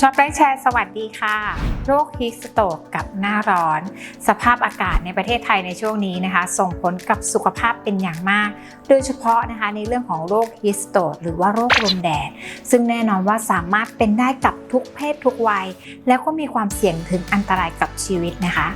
ชอบได้แชร์สวัสดีค่ะ โรคฮิสโตกกับหน้าร้อน สภาพอากาศในประเทศไทยในช่วงนี้นะคะ ส่งผลกับสุขภาพเป็นอย่างมาก โดยเฉพาะนะคะในเรื่องของโรคฮิสโตกหรือว่าโรคลมแดด ซึ่งแน่นอนว่าสามารถเป็นได้กับทุกเพศทุกวัย แล้วก็มีความเสี่ยงถึงอันตรายกับชีวิตนะคะ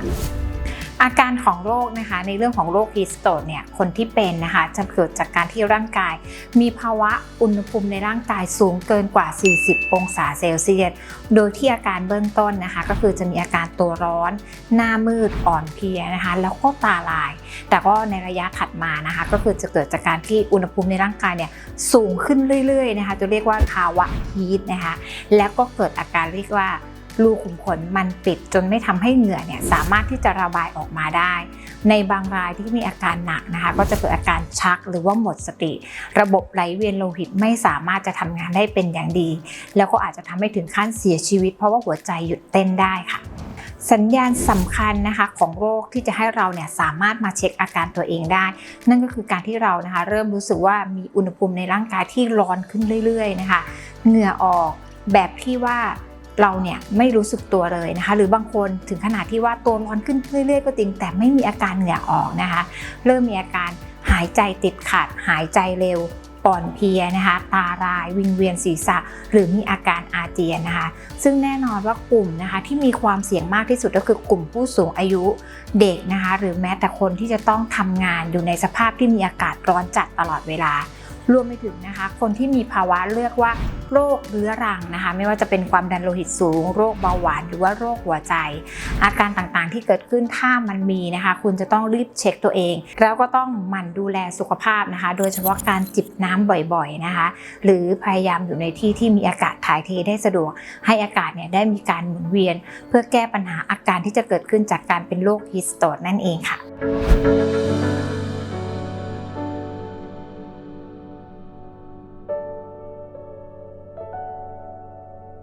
อาการของโรคนะคะในเรื่องของโรคฮิสโตกเนี่ยคนที่เป็นนะคะจะเกิดจากการที่ร่างกาย มีภาวะอุณหภูมิในร่างกายสูงเกินกว่า 40 องศาเซลเซียส โดยที่อาการเบื้องต้นนะคะ ก็คือจะมีอาการตัวร้อน หน้ามืดอ่อนเพลียนะคะแล้วก็ตาลาย แต่ก็ในระยะถัดมานะคะ ก็คือจะเกิดจากการที่อุณหภูมิในร่างกายเนี่ยสูงขึ้นเรื่อยๆนะคะจะเรียกว่าภาวะฮีทนะคะแล้วก็เกิดอาการเรียกว่า รูขุมขนมันปิดจนไม่ทำให้เหงื่อเนี่ยสามารถที่จะระบายออกมาได้ ในบางรายที่มีอาการหนักนะคะ ก็จะเกิดอาการชักหรือว่าหมดสติ ระบบไหลเวียนโลหิตไม่สามารถจะทำงานได้เป็นอย่างดี แล้วก็อาจจะทำให้ถึงขั้นเสียชีวิต เพราะว่าหัวใจหยุดเต้นได้ค่ะสัญญาณสำคัญนะคะของโรคที่จะให้เราเนี่ยสามารถมาเช็คอาการตัวเองได้ นั่นก็คือการที่เรานะคะเริ่มรู้สึกว่ามีอุณหภูมิในร่างกายที่ร้อนขึ้นเรื่อยๆนะคะ เหงื่อออกแบบที่ว่า เราเนี่ยไม่รู้สึกตัวเลยนะคะ หรือบางคนถึงขนาดที่ว่าตัวร้อนขึ้นเรื่อยๆ ก็จริง แต่ไม่มีอาการเหงื่อออกนะคะ เริ่มมีอาการหายใจติดขัด หายใจเร็วอ่อนเพลียนะคะ ตาราย วิงเวียนศีรษะ หรือมีอาการอาเจียนนะคะ ซึ่งแน่นอนว่ากลุ่มนะคะที่มีความเสี่ยงมากที่สุดก็คือกลุ่มผู้สูงอายุเด็กนะคะ หรือแม้แต่คนที่จะต้องทำงานอยู่ในสภาพที่มีอากาศร้อนจัดตลอดเวลา รวมไปถึงนะคะ คนที่มีภาวะเรียกว่าโรคเรื้อรังนะคะ ไม่ว่าจะเป็นความดันโลหิตสูง โรคเบาหวานหรือว่าโรคหัวใจ อาการต่างๆที่เกิดขึ้นถ้ามันมีนะคะ คุณจะต้องรีบเช็คตัวเอง แล้วก็ต้องหมั่นดูแลสุขภาพนะคะ โดยเฉพาะการจิบน้ำบ่อยๆนะคะ หรือพยายามอยู่ในที่ที่มีอากาศถ่ายเทได้สะดวก ให้อากาศเนี่ยได้มีการหมุนเวียน เพื่อแก้ปัญหาอาการที่จะเกิดขึ้นจากการเป็นโรคฮิสโตดนั่นเองค่ะ